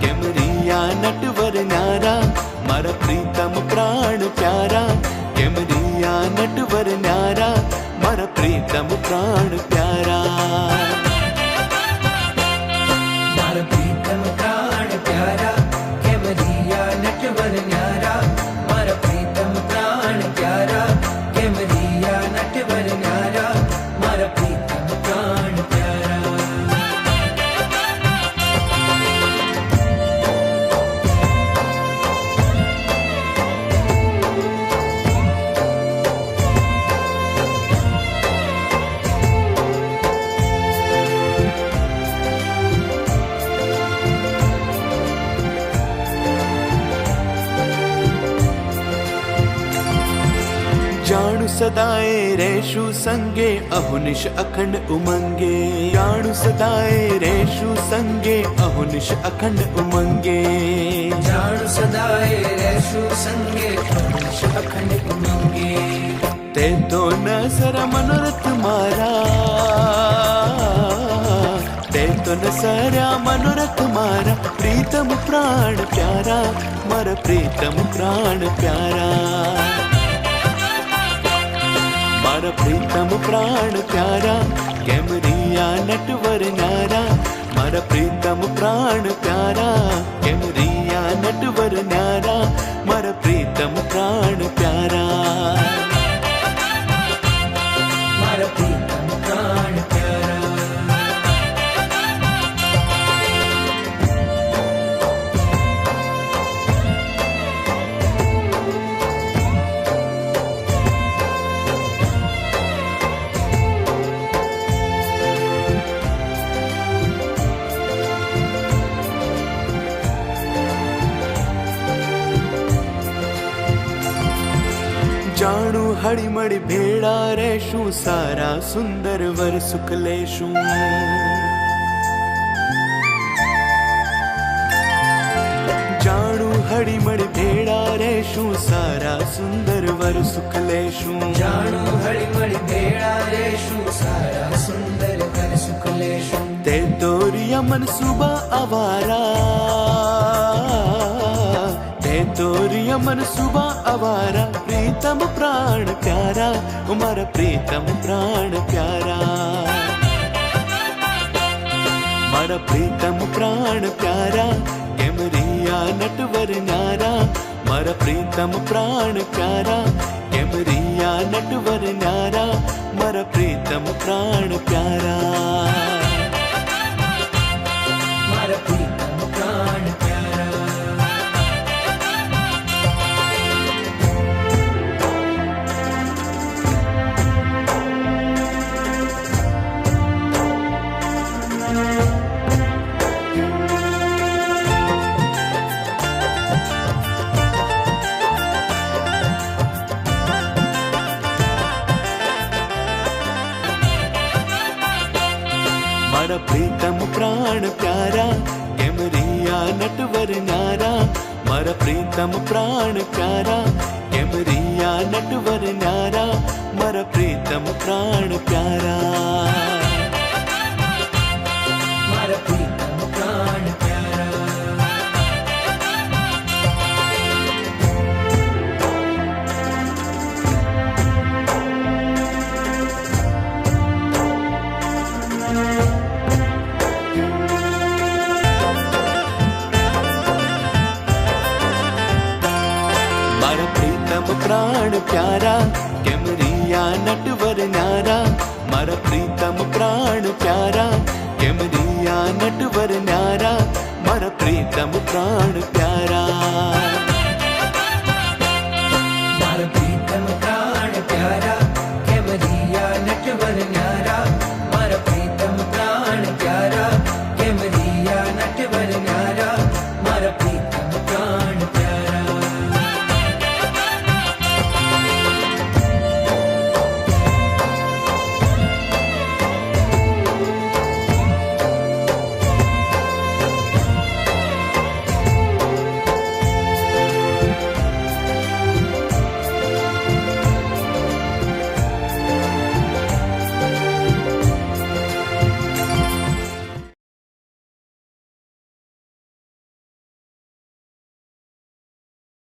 કેમરિયા નટવર ન્યારા મારા પ્રીતમ પ્રાણ પ્યારા કેમરિયા નટવર ન્યારા મારા પ્રીતમ પ્રાણ પ્યારા. મારા પ્રીતમ પ્રાણ પ્યારા કેમરિયા નટવર ન્યારા મારા પ્રીતમ પ્રાણ પ્યારા કેમરિયા નટવર ન્યારા सदाए रेशु संगे अहुनिश अखंड उमंगे। याणु सदाए रेशु संगे अहुनिश अखंड उमंगे। जाणु सदाए रेशु संगे अहुनिश अखंड उमंगे। ते तो न सर मनोरथ मारा। ते तो न सरा मनोरथ मारा। प्रीतम प्राण प्यारा मर प्रीतम प्राण प्यारा। प्रीतम प्राण प्यारा कैमरिया नटवर नारा वारा प्रीतम प्राण प्यारा। હળીમળી ભેળા રહેશું સારા સુંદર વર સુખ લેશું જાણું હળીમળી ભેળા રહેશું સારા સુંદર વર સુખ લેશું જાણું હળીમળી ભેળા રેશું સારા સુંદર કર સુખ લેશું તે તોરિયા મનસુબા અવારા તે તોરિયા મનસુબા અવારા પ્રીતમ પ્રાણ પ્યારા ઓ મારા પ્રીતમ પ્રાણ પ્યારા મારા પ્રીતમ પ્રાણ પ્યારા કેમ રિયા નટવર નારા મારા પ્રીતમ પ્રાણ પ્યારા કેમ રિયા નટવર નારા મારા પ્રીતમ પ્રાણ પ્યારા પ્રીતમ પ્રાણ પ્યારા કેમ રિયા નટવર નારા મારા પ્રીતમ પ્રાણ પ્યારા કેમ રિયા નટવર નારા મારા પ્રીતમ પ્રાણ પ્યારા પ્યારા, કેમ રિયા નટવર ન્યારા? મારા પ્રીતમ પ્રાણ પ્યારા, કેમ રિયા નટવર ન્યારા? મારા પ્રીતમ પ્રાણ